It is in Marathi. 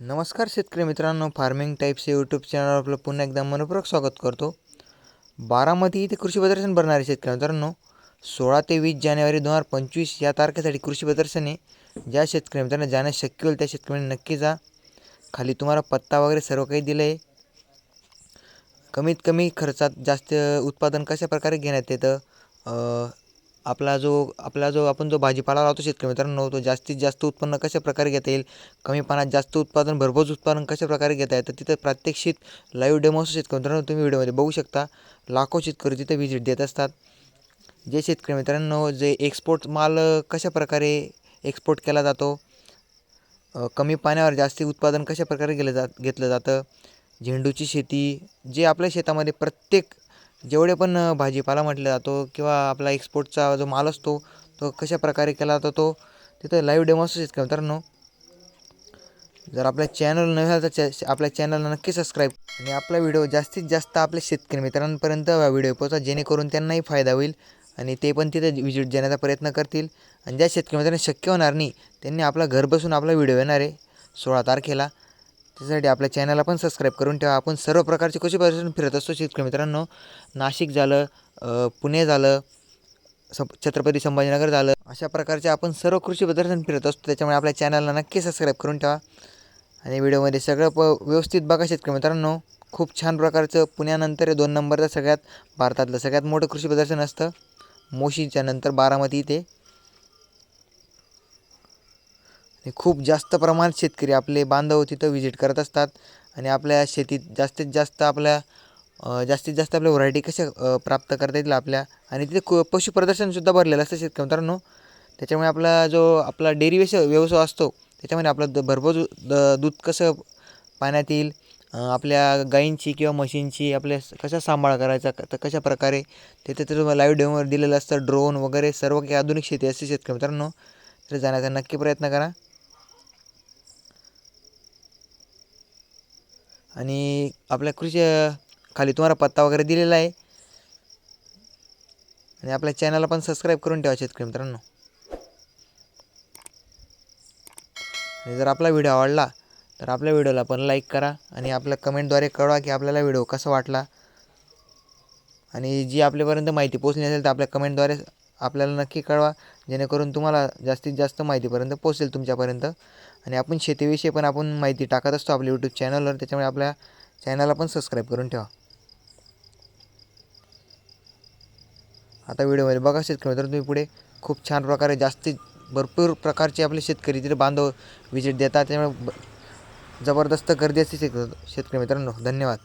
नमस्कार शेतकरी मित्रांनो फार्मिंग टाईप्स या यूट्यूब चॅनलवर आपलं पुन्हा एकदा मनपूर्वक स्वागत करतो. बारामती इथे कृषी प्रदर्शन भरणारे शेतकरी मित्रांनो सोळा ते वीस जानेवारी दोन हजार पंचवीस या तारखेसाठी कृषी प्रदर्शने. ज्या शेतकरी मित्रांना जाण्यास शक्य होईल त्या शेतकऱ्यांनी नक्की जा. खाली तुम्हाला पत्ता वगैरे सर्व काही दिलं आहे कमीत कमी खर्चात जास्त उत्पादन कशा प्रकारे घेण्यात येतं? आपला जो आपला जो आपण जो भाजीपाला लावतो शेतकरी मित्रांनो तो जास्तीत जास्त उत्पन्न कशा प्रकारे घेता येईल? कमी पाण्यात जास्त उत्पादन भरभोज उत्पादन कशा प्रकारे घेता येतं तिथं प्रात्यक्षिक लाईव्ह डेमो शेतकरी मित्रांनो तुम्ही व्हिडिओमध्ये बघू शकता. लाखो शेतकरी तिथं व्हिजिट देत असतात. जे शेतकरी मित्रांनो जे एक्सपोर्ट माल कशा प्रकारे एक्सपोर्ट केला जातो कमी पाण्यावर जास्ती उत्पादन कशा प्रकारे गेलं जात घेतलं जातं झेंडूची शेती जे आपल्या शेतामध्ये प्रत्येक जेवढे पण भाजीपाला म्हटला जातो किंवा आपला एक्सपोर्टचा जो माल असतो तो कशा प्रकारे केला जातो तो तिथं लाईव्ह डेमो असतो शेतकरी मित्रांनो? जर आपल्या चॅनल नव्हे तर चॅ आपल्या चॅनलला नक्की सबस्क्राईब आणि आपला व्हिडिओ जास्तीत जास्त आपल्या शेतकरी मित्रांपर्यंत व्हिडिओ पोहोचा जेणेकरून त्यांनाही फायदा होईल आणि ते पण तिथे व्हिजिट देण्याचा प्रयत्न करतील. आणि ज्या शेतकरी मित्रांना शक्य होणार नाही त्यांनी आपला घर बसून आपला व्हिडिओ येणार आहे सोळा तारखेला. त्यासाठी आपल्या चॅनलला पण सबस्क्राईब करून ठेवा. आपण सर्व प्रकारचे कृषी प्रदर्शन फिरत असतो शेतकरी मित्रांनो? नाशिक झालं पुणे झालं स छत्रपती संभाजीनगर झालं. अशा प्रकारचे आपण सर्व कृषी प्रदर्शन फिरत असतो. त्याच्यामुळे आपल्या चॅनलला नक्की सबस्क्राईब करून ठेवा. आणि व्हिडिओमध्ये सगळं प व्यवस्थित बघा शेतकरी मित्रांनो. खूप छान प्रकारचं पुण्यानंतर हे दोन नंबरचं सगळ्यात भारतातलं सगळ्यात मोठं कृषी प्रदर्शन असतं. मोशीच्या नंतर बारामती इथे. आणि खूप जास्त प्रमाणात शेतकरी आपले बांधव तिथं व्हिजिट करत असतात. आणि आपल्या शेतीत जास्तीत जास्त आपल्या जास्तीत जास्त आपल्या व्हरायटी कशा प्राप्त करता येतील आपल्या. आणि तिथे कु पशु प्रदर्शनसुद्धा भरलेलं असतं शेतकरी मित्रांनो. त्याच्यामुळे आपला जो आपला डेअरी व्यवसाय व्यवसाय असतो त्याच्यामध्ये आपलं द भरपूर द दूध कसं पाण्यात येईल आपल्या गायींची किंवा म्हशींची आपल्या कशा कसा सांभाळ करायचा क- तर कशा प्रकारे तिथे ते तुम्हाला लाईव्ह डेमोवर दिलेलं असतं. ड्रोन वगैरे सर्व काही आधुनिक शेती असते शेतकरी मित्रांनो. तर जाण्याचा नक्की प्रयत्न करा. आणि आपल्या कृषी खाली तुम्हाला पत्ता वगैरे दिलेला आहे. आणि आपल्या चॅनलला पण सबस्क्राईब करून ठेवा शेतकरी मित्रांनो. आणि जर आपला व्हिडिओ आवडला तर आपल्या व्हिडिओला पण लाईक करा आणि आपल्या कमेंटद्वारे कळवा की आपल्याला व्हिडिओ कसा वाटला. आणि जी आपल्यापर्यंत माहिती पोचली असेल तर आपल्या कमेंटद्वारे आपल्याला नक्की कळवा. जेणेकरून तुम्हाला जास्तीत जास्त माहितीपर्यंत पोचेल तुमच्यापर्यंत. आणि आपण शेतीविषयी पण आपण माहिती टाकत असतो आपल्या यूट्यूब चॅनलवर त्याच्यामुळे आपल्या चॅनलला पण सबस्क्राईब करून ठेवा. आता व्हिडिओमध्ये बघा शेतकरी तर तुम्ही पुढे खूप छान प्रकारे जास्तीत भरपूर प्रकारचे आपले शेतकरी तिथे बांधव विजिट देतात. त्यामुळे जबरदस्त गर्दी असते शेत शेतकरी मित्रांनो. धन्यवाद.